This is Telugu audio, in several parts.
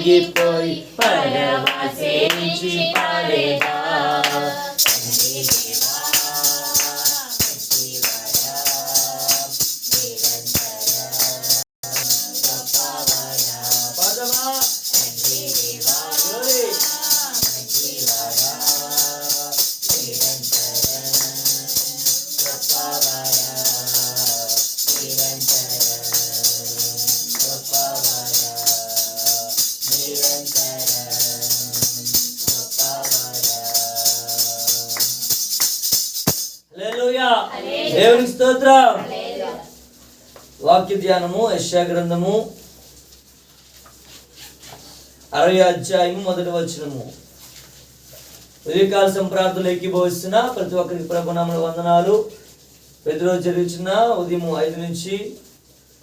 పొంగిపోయి పరవశించి పాడేదా స్తోత్రం. వాక్య ధ్యానము యశ్యా గ్రంథము అరవై అధ్యాయము మొదటి వచనము. ఉదయకాల సంప్రాంతంలో ఎక్కిపోస్తున్న ప్రతి ఒక్కరికి ప్రభునామల వందనాలు. ప్రతిరోజు జరుగుతున్న ఉదయం ఐదు నుంచి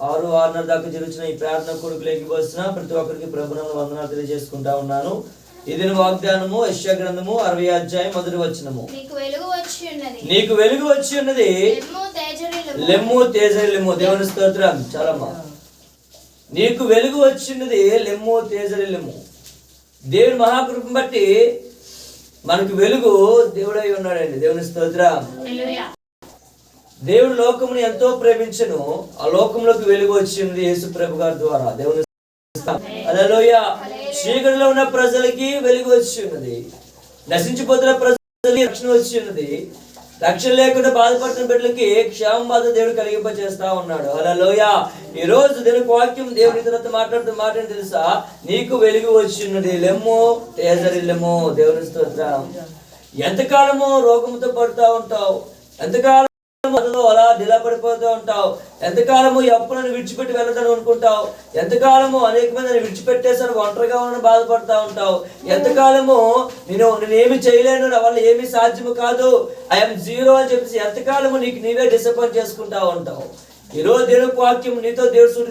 ఆరు ఆరున్నర దాకా జరుగుతున్న ఈ ప్రార్థన కొడుకులు ఎక్కిపోస్తున్న ప్రతి ఒక్కరికి ప్రభునామల వందనాలు తెలియజేసుకుంటా ఉన్నాను. ఇది వాగ్దానము యశ్యా గ్రంథము అరవై అధ్యాయం మొదటి వచనము. నీకు వెలుగు వచ్చి ఉన్నది నీకు వెలుగు వచ్చి ఉన్నది లెమ్ము తేజరిల్లుము. లెమ్ము. దేవుని స్తోత్రం చాలమ్మా నీకు వెలుగు వచ్చినది లెమ్ము తేజరిల్లెమ్ము దేవుని మహాకృపను బట్టి మనకు వెలుగు దేవుడై ఉన్నాడండి. దేవుని స్తోత్రం. దేవుడు లోకమును ఎంతో ప్రేమించను. ఆ లోకంలోకి వెలుగు వచ్చింది యేసు ప్రభు గారి ద్వారా. దేవుని అలలోయ చీకటిలో ఉన్న ప్రజలకి వెలుగు వచ్చి ఉన్నది నశించిపోతున్న ప్రజలకి రక్షణ వచ్చి ఉన్నది రక్షణ లేకుండా బాధపడుతున్న బిడ్డలకి క్షేమ బాధ దేవుడు కలిగింప చేస్తా ఉన్నాడు. అలలోయ ఈ రోజు దేవుని వాక్యం దేవుని తర్వాత మాట్లాడుతూ మాట్లాడి తెలుసా? నీకు వెలుగు వచ్చినది లెమ్మో లెమ్ము. తేజరిల్లెమ్ము దేవుని స్తోత్రం. ఎంతకాలమో రోగంతో పడుతూ ఉంటావు. ఎంతకాలం మొదలు అలా నిలబడిపోతూ ఉంటావు. ఎంతకాలము ఈ అప్పులను విడిచిపెట్టి వెళ్ళదని అనుకుంటావు? ఎంతకాలము అనేక మందిని విడిచిపెట్టేసరి ఒంటరిగా ఉన్న బాధపడతా ఉంటావు? ఎంతకాలము నేను నేనేమి చేయలేను నా వల్ల ఏమీ సాధ్యము కాదు. ఐఎమ్ జీరో అని చెప్పేసి ఎంతకాలము నీకు నీవే డిసప్పాయింట్ చేసుకుంటా ఉంటావు? ఈరోజు దేవుడు వాక్యం నీతో దేవుడు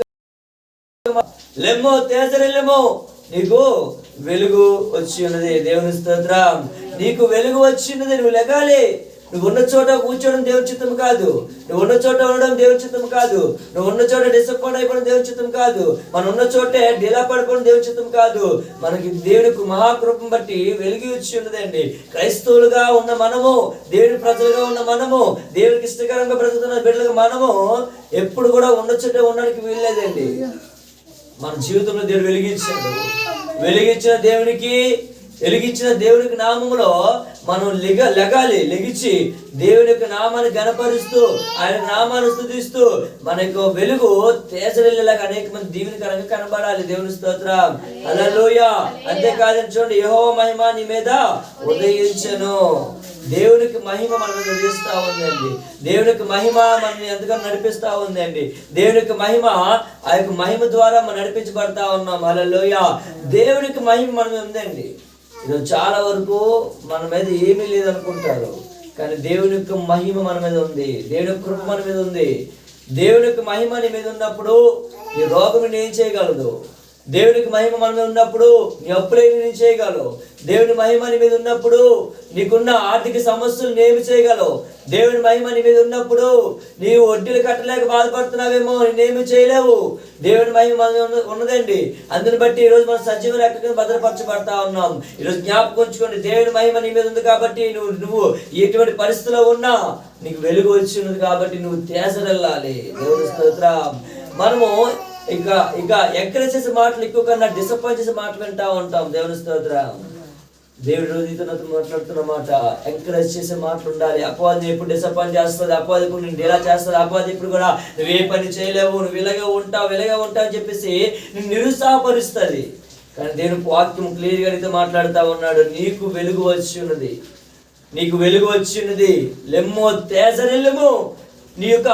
లెమ్మో తేజరెల్లెమో నీకు వెలుగు వచ్చి ఉన్నది. దేవుని స్తోత్రం. నీకు వెలుగు వచ్చి ఉన్నది. నువ్వు లెగాలి. నువ్వు ఉన్న చోట కూర్చోవడం దేవుని చిత్తం కాదు. నువ్వు ఉన్న చోట ఉండడం దేవుని చిత్తం కాదు. నువ్వు ఉన్న చోట డిసప్పాయింట్ అయిపోవడం దేవుని చిత్తం కాదు. మనం ఉన్న చోటే డిలా పడిపోవడం దేవుని చిత్తం కాదు. మనకి దేవుడికి మహాకృపం బట్టి వెలిగి వచ్చి ఉన్నదండి. క్రైస్తవులుగా ఉన్న మనము దేవుడి ప్రజలుగా ఉన్న మనము దేవునికి ఇష్టకరంగా బ్రతుకుతున్న బిడ్డలకు మనము ఎప్పుడు కూడా ఉన్న చోట ఉండడానికి వీల్లేదండి. మన జీవితంలో దేవుడు వెలిగించాడు వెలిగించిన దేవునికి వెలిగించిన దేవునికి నామములో మనం లిగ లెగాలి లెగిచి దేవుని యొక్క నామాన్ని గణపరుస్తూ ఆయన నామాన్ని స్థుతిస్తూ మన యొక్క వెలుగు తేజరిల్లేలాగా అనేక మంది దీవెనకరంగా కనబడాలి. దేవుని స్తోత్రం. అలలోయ అంతేకాదని చూడండి యహో మహిమ నీ మీద ఉదయించను. దేవునికి మహిమ మన మీద ఉదయిస్తా ఉందండి. దేవునికి మహిమ మనల్ని ఎంతగానో నడిపిస్తా ఉందండి. దేవునికి మహిమ ఆ యొక్క మహిమ ద్వారా మనం నడిపించబడతా ఉన్నాం. అలలోయ దేవునికి మహిమ మన మీద ఉందండి. ఇది చాలా వరకు మన మీద ఏమీ లేదనుకుంటారు. కానీ దేవుని యొక్క మహిమ మన మీద ఉంది. దేవుని యొక్క కృప మన మీద ఉంది. దేవుని యొక్క మహిమ నీ మీద ఉన్నప్పుడు ఈ రోగం నేను ఏం చేయగలదు? దేవునికి మహిమ మన మీద ఉన్నప్పుడు నీ అప్పులేని నేను చేయగలవు? దేవుని మహిమ నీ మీద ఉన్నప్పుడు నీకున్న ఆర్థిక సమస్యలు నేమి చేయగలవు? దేవుని మహిమ నీ మీద ఉన్నప్పుడు నీవు వడ్డీలు కట్టలేక బాధపడుతున్నావేమో నేనేమి చేయలేవు? దేవుని మహిమ మన ఉన్నదండి. అందుని బట్టి ఈరోజు మనం సజీవ లెక్కగా భద్రపరచబడతా ఉన్నాం. ఈరోజు జ్ఞాపకం ఉంచుకోండి. దేవుని మహిమ నీ మీద ఉంది కాబట్టి నువ్వు నువ్వు ఎటువంటి పరిస్థితిలో ఉన్నా నీకు వెలుగు వచ్చి ఉన్నది కాబట్టి నువ్వు తేసరెళ్ళాలి దేవుని స్తోత్రం. మనము ఇంకా ఇంకా ఎంకరేజ్ చేసే మాటలు ఎక్కువ కన్నా డిసప్పాయింట్ చేసే మాటలు వింటా ఉంటాం. దేవుని స్తోత్ర. దేవుడు రోజు నీతో మాట్లాడుతున్న మాట ఎంకరేజ్ చేసే మాటలు ఉండాలి. అపవాది ఎప్పుడు డిసప్పాయింట్ చేస్తుంది? అపవాది ఇప్పుడు నేను ఇలా చేస్తుంది? అపవాది ఇప్పుడు కూడా నువ్వు ఏ పని చేయలేవు నువ్వు ఇలాగే ఉంటావు ఇలాగే ఉంటావు అని చెప్పేసి నిన్ను నిరుత్సాహపరుస్తుంది. కానీ దేవుని వాక్యం క్లియర్గా అయితే మాట్లాడుతూ ఉన్నాడు. నీకు వెలుగు వచ్చి ఉన్నది. నీకు వెలుగు వచ్చి ఉన్నది. లెమ్మో తేజరెల్లము. నీ యొక్క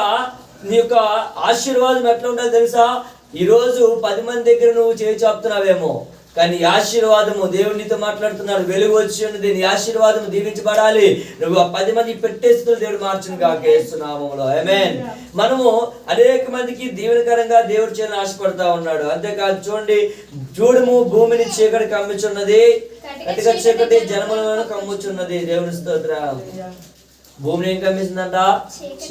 నీ యొక్క ఆశీర్వాదం ఎట్లా ఉండాలి తెలుసా? ఈ రోజు పది మంది దగ్గర నువ్వు చేయి చాపుతున్నావేమో కానీ ఆశీర్వాదము దేవుడు నీతో మాట్లాడుతున్నాడు. వెలుగు వచ్చి ఉన్నది నీ ఆశీర్వాదము దీవించబడాలి. నువ్వు ఆ పది మంది పెట్టేస్తున్న దేవుడు మార్చును కాక ఏస్తున్నామములో ఆమేన్ మనము అనేక మందికి దీవెనకరంగా దేవుడు చేయాలని ఆశపడతా ఉన్నాడు. అంతేకాదు చూడండి చూడము భూమిని చీకటి కమ్ముచున్నది. కటిక చీకటి జనములను కమ్ముచున్నది. దేవుని స్తోత్రం. భూమిని ఏం కమ్మేసిందంట?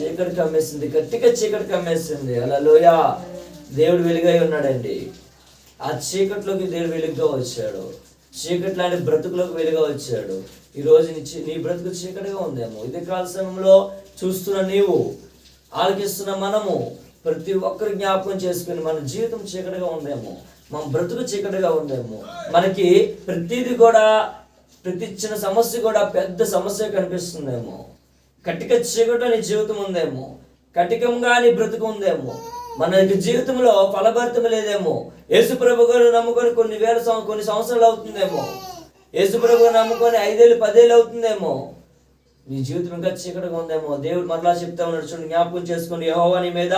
చీకటి. కమ్మేసింది. గట్టిగా చీకటి కమ్మేసింది. అలా లోయ దేవుడు వెలుగై ఉన్నాడండి. ఆ చీకట్లోకి దేవుడు వెలుగుగా వచ్చాడు. చీకటి లాంటి బ్రతుకులోకి వెలుగా వచ్చాడు. ఈ రోజు నీ నీ బ్రతుకు చీకటిగా ఉందేమో. ఇది కాల సమయంలో చూస్తున్న నీవు ఆలకిస్తున్న మనము ప్రతి ఒక్కరు జ్ఞాపకం చేసుకుని మన జీవితం చీకటిగా ఉందేమో మన బ్రతుకు చీకటిగా ఉందేమో. మనకి ప్రతిదీ కూడా ప్రతి చిన్న సమస్య కూడా పెద్ద సమస్య కనిపిస్తుందేమో. కటిక చీకటిలో నీ జీవితం ఉందేమో. కటికంగా నీ బ్రతుకు ఉందేమో. మన యొక్క జీవితంలో ఫలభరితం లేదేమో. యేసుప్రభు గారు నమ్ముకొని కొన్ని వేల సం- కొన్ని సంవత్సరాలు అవుతుందేమో. యేసుప్రభు నమ్ముకొని ఐదేళ్ళు పదేళ్ళు అవుతుందేమో. నీ జీవితం ఇంకా చీకటిగా ఉందేమో? దేవుడు మరలా చెప్తా ఉన్నాడు. చూడండి జ్ఞాపకం చేసుకుని యెహోవా నీ మీద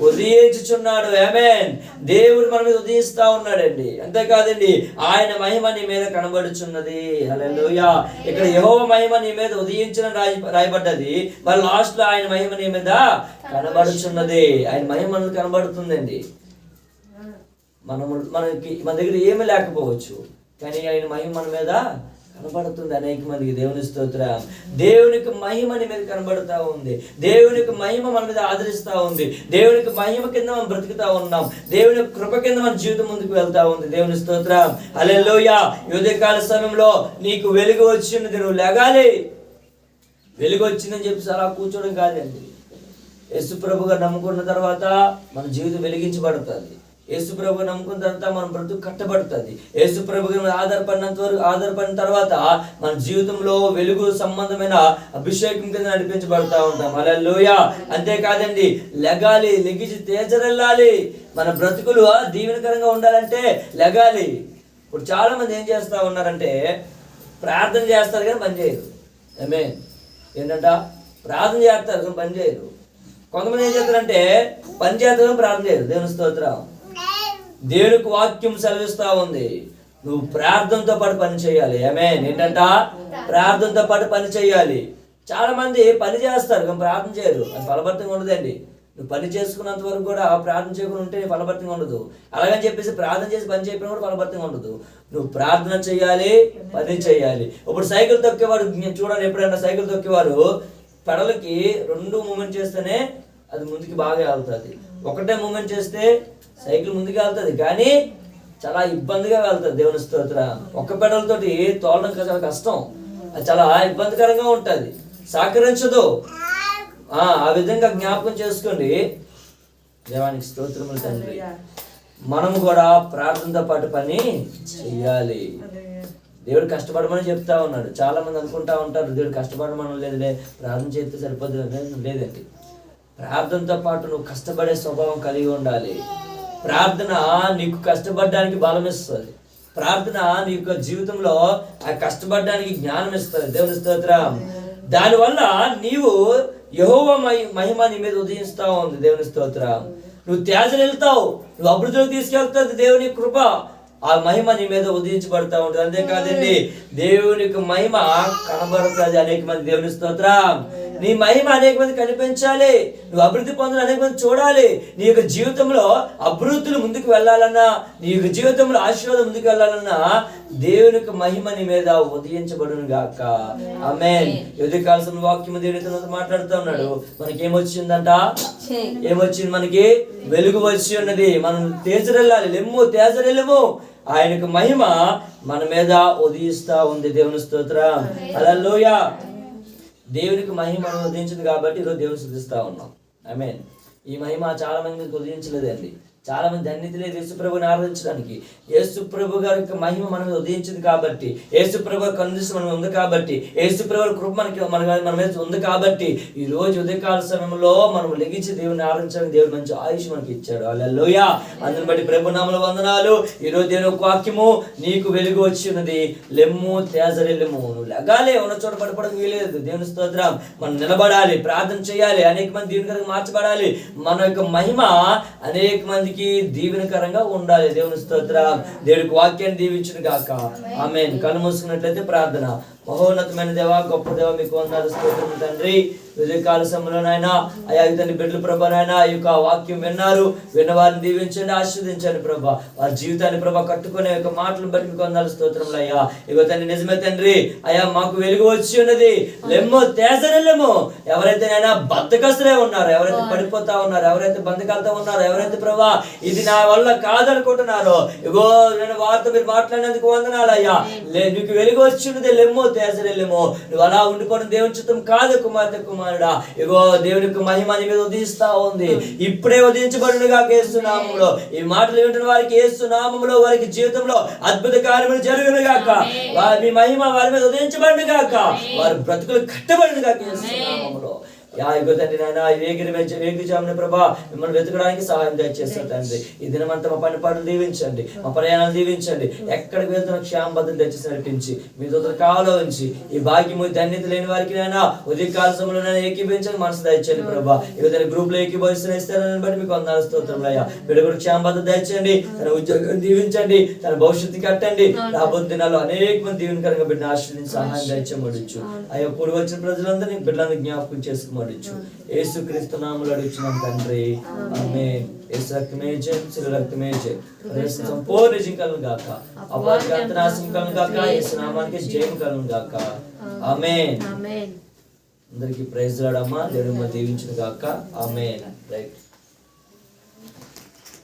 ఉదయించుచున్నాడు. ఏమేన్ దేవుడు మన మీద ఉదయిస్తా ఉన్నాడండి. అంతేకాదండి ఆయన మహిమ నీ మీద కనబడుచున్నది. హల్లెలూయా ఇక్కడ యహోవ మహిమ నీ మీద ఉదయించిన రాయి రాయబడ్డది. మరి లాస్ట్లో ఆయన మహిమ నీ మీద కనబడుచున్నది. ఆయన మహిమ మనకు కనబడుతుందండి. మనము మనకి మన దగ్గర ఏమీ లేకపోవచ్చు. కానీ ఆయన మహిమ మన మీద కనబడుతుంది అనేక మందికి దేవుని స్తోత్ర దేవునికి మహిమ నీ మీద కనబడుతూ ఉంది. దేవునికి మహిమ మన మీద ఆదరిస్తూ ఉంది. దేవునికి మహిమ కింద మనం బ్రతుకుతా ఉన్నాం. దేవుని కృప కింద మన జీవితం ముందుకు వెళ్తా ఉంది. దేవుని స్తోత్ర అలెల్లోయ యువకాల సమయంలో నీకు వెలుగు వచ్చినది నువ్వు లేగాలి. వెలుగు వచ్చిందని చెప్పి అలా కూర్చోవడం కాదండి. యేసు ప్రభుగా నమ్ముకున్న తర్వాత మన జీవితం వెలిగించబడుతుంది. యేసు ప్రభు నమ్ముకున్న తర్వాత మన బ్రతుకు కట్టబడుతుంది. యేసు ప్రభు మీద ఆధారపడినంత వరకు ఆధారపడిన తర్వాత మన జీవితంలో వెలుగు సంబంధమైన అభిషేకం కింద నడిపించబడతా ఉంటాం. అలా లోయ అంతేకాదండి లెగాలి లెగిచి తేజరెళ్ళాలి. మన బ్రతుకులు దీవెనకరంగా ఉండాలంటే లెగాలి. ఇప్పుడు చాలా మంది ఏం చేస్తా ఉన్నారంటే ప్రార్థన చేస్తారు కానీ పని చేయరు. ఏమే ఏంటంట? ప్రార్థన చేస్తారు కానీ పని చేయరు. కొంతమంది ఏం చేస్తారంటే పని చేస్తారు ప్రార్థన చేయరు. దేవుని స్తోత్రం. దేవునికి వాక్యం సెలవిస్తా ఉంది. నువ్వు ప్రార్థనతో పాటు పని చేయాలి. ఏమే ఏంటంట? ప్రార్థనతో పాటు పని చేయాలి. చాలా మంది పని చేస్తారు కానీ ప్రార్థన చేయరు. అది ఫలభర్తంగా ఉండదండి. నువ్వు పని చేసుకున్నంత వరకు కూడా ప్రార్థన చేయకుండా ఉంటే ఫలభర్తంగా ఉండదు. అలాగని చెప్పేసి ప్రార్థన చేసి పని చేయడం కూడా ఫలభర్తంగా ఉండదు. నువ్వు ప్రార్థన చేయాలి పని చేయాలి. ఇప్పుడు సైకిల్ తొక్కేవారు చూడండి ఎప్పుడైనా సైకిల్ తొక్కేవారు పెడలకి రెండు మూమెంట్ చేస్తేనే అది ముందుకి బాగా వెళ్తుంది. ఒకటే మూమెంట్ చేస్తే సైకిల్ ముందుకు వెళ్తుంది. కానీ చాలా ఇబ్బందిగా వెళ్తుంది దేవుని స్తోత్ర. ఒక్క పెడలతోటి తోలడం చాలా కష్టం. అది చాలా ఇబ్బందికరంగా ఉంటుంది. సహకరించదు. ఆ ఆ విధంగా జ్ఞాపకం చేసుకోండి. దేవానికి స్తోత్రములు తండ్రి. మనం కూడా ప్రార్థనతో పాటు పని చెయ్యాలి. దేవుడు కష్టపడమని చెప్తా ఉన్నాడు. చాలా మంది అనుకుంటా ఉంటారు దేవుడు కష్టపడమని లేదులే ప్రార్థన చేస్తే సరిపోదు లేదండి. ప్రార్థనతో పాటు నువ్వు కష్టపడే స్వభావం కలిగి ఉండాలి. ప్రార్థన నీకు కష్టపడడానికి బలం ఇస్తుంది. ప్రార్థన నీ యొక్క జీవితంలో ఆ కష్టపడడానికి జ్ఞానం ఇస్తుంది. దేవుని స్తోత్రం. దానివల్ల నీవు యహోవ మహిమ నీ మీద ఉదయిస్తా ఉంది. దేవుని స్తోత్రం. నువ్వు త్యాజలు వెళ్తావు. నువ్వు అభివృద్ధిలోకి తీసుకెళ్తుంది దేవుని కృప ఆ మహిమ నీ మీద ఉదయించబడతా ఉంటుంది. అంతేకాదండి దేవునికి మహిమ కనబడుతుంది అనేక మంది. దేవుని స్తోత్రం. నీ మహిమ అనేక మంది కనిపించాలి. నువ్వు అభివృద్ధి పొందాలి అనేక మంది చూడాలి. నీ యొక్క జీవితంలో అభివృద్ధులు ముందుకు వెళ్ళాలన్నా నీ యొక్క జీవితంలో ఆశీర్వాదం ముందుకు వెళ్ళాలన్నా దేవునికి మహిమ నీ మీద ఉదయించబడును గాక. ఆమేన్ యుద్ధ కాల్సిన వాక్యం దేవునితో మాట్లాడుతూ ఉన్నాడు. మనకి ఏమొచ్చిందంట ఏమొచ్చింది మనకి? వెలుగు వచ్చి ఉన్నది. మనం తేజరెళ్ళాలి. లెమ్ము తేజరెళ్ళము. ఆయనకు మహిమ మన మీద ఉదయిస్తా ఉంది దేవుని స్తోత్రం. అలలోయ దేవునికి మహిమ అనువదించింది కాబట్టి ఈరోజు దేవుని శుద్ధిస్తూ ఉన్నాం. ఐ మీన్ ఈ మహిమ చాలా మంది ఉదయించలేదండి. చాలా మంది ధన్యత లేదు యేసుప్రభుని ఆరాధించడానికి యేసుప్రభు గారి యొక్క మహిమ మన ఉదయించింది కాబట్టి యేసుప్రభు గారి కండిషన్ మనం ఉంది కాబట్టి యేసుప్రభు కృప మనకి మన మన మీద ఉంది కాబట్టి ఈ రోజు ఉదయకాల సమయంలో మనం లెగించి దేవుని ఆరాధించడానికి దేవుడు మంచి ఆయుష్ మనకి ఇచ్చాడు. అల్లెలోయ అందుని బట్టి ప్రభునామల వందనాలు. ఈ రోజు దేవుని ఒక వాక్యము నీకు వెలుగు వచ్చినది లెమ్ము తేజరెల్లెమ్ము నువ్వు లెగాలే ఉన్న చోట పడిపోవడం వీలేదు దేవుని స్తోత్రం. మనం నిలబడాలి ప్రార్థన చేయాలి. అనేక మంది దీవెనకరంగా మార్చబడాలి. మన యొక్క మహిమ అనేక మందికి దీవెనకరంగా ఉండాలి. దేవుని స్తోత్రం దేవుడికి వాక్యాన్ని దీవించును గాక ఆమె కళ్ళు మూసుకున్నట్లయితే ప్రార్థన. మహోన్నతమైన దేవ గొప్ప దేవ మీకు వందలు స్తోత్రం తండ్రి. కాల సమయంలోనైనా అయా తండ్రి బిడ్డల ప్రభా నాయన ఈ యొక్క వాక్యం విన్నారు. విన్న వారిని దీవించండి ఆస్వాదించండి ప్రభా. వారి జీవితాన్ని ప్రభా కట్టుకునే యొక్క మాటలను బట్టి మీకు వందలు స్తోత్రములు అయ్యా. ఇగో తండ్రి నిజమే తండ్రి. అయ్యా మాకు వెలుగు వచ్చి ఉన్నది. లెమ్మో తేజరెల్లెమో ఎవరైతే నైనా బద్దకస్తులే ఉన్నారు ఎవరైతే పడిపోతా ఉన్నారు ఎవరైతే బంధకాలతో ఉన్నారో ఎవరైతే ప్రభా ఇది నా వల్ల కాదనుకుంటున్నారో ఇగో నేను వారితో మీరు మాట్లాడినందుకు వందనాలు అయ్యా. నీకు వెలుగు వచ్చి ఉన్నది లెమ్మో తేజరెల్లెమో నువ్వు అలా ఉండిపోవడం దేవుని చిత్తం కాదు కుమార్తె కుమారుడా. ఇగో దేవుని యొక్క మహిమ మీద ఉదయిస్తా ఉంది. ఇప్పుడే ఉదయించబడునుగా కేస్తున్నాములో ఈ మాటలు వింటున్న వారికి ఏస్తున్నామములో వారికి జీవితంలో అద్భుత కార్యములు జరుగును గాక వారి మీ మహిమ వారి మీద ఉదయించబడును గాక వారి బ్రతుకులు కట్టబడును గాక యా ఇగో తండ్రి నాయన వేగిరి వెచ్చ వేగి జామున ప్రభా మిమ్మల్ని వెతకడానికి సహాయం దయచేస్తారు తండ్రి. ఈ దినమంతా మా పని పాటలు దీవించండి మా ప్రయాణాలు దీవించండి. ఎక్కడికి వెళ్తున్న క్షేమ భద్రత తెచ్చేసి నడిపించి మీ దొర కావలో ఉంచి ఈ భాగ్యము ధన్యత లేని వారికి నైనా ఉదయ కాల సమయంలో నైనా ఏకీభించండి మనసు దయచేయండి ప్రభా. ఇక తన గ్రూప్లో ఏకీభవిస్తున్న ఇస్తారని బట్టి మీకు వందల స్తోత్రం అయ్యా. కూడా క్షేమ భద్రత దయచేయండి తన ఉద్యోగం దీవించండి తన భవిష్యత్తు కట్టండి. రాబోతున్న దినాల్లో అనేక మంది దీవెనకరంగా బిడ్డ ఆశ్రయించి సహాయం దయచేయమడుచు అయ్యా కూడి వచ్చిన ప్రజలందరినీ బిడ్డలను జ్ఞాపకం చేసుకోమడుచు యేసు క్రీస్తు నామములో అడుగుచున్నాం తండ్రి. ఆమె రక్తమే జయం రక్తమే జయం. సంపూర్ణ గాక అపాధిక గాక నామానికి జయం గాక అందరికి ప్రైజ్ రాడమ్మా దేవుడు దీవించును గాక ఆమేన్. రైట్.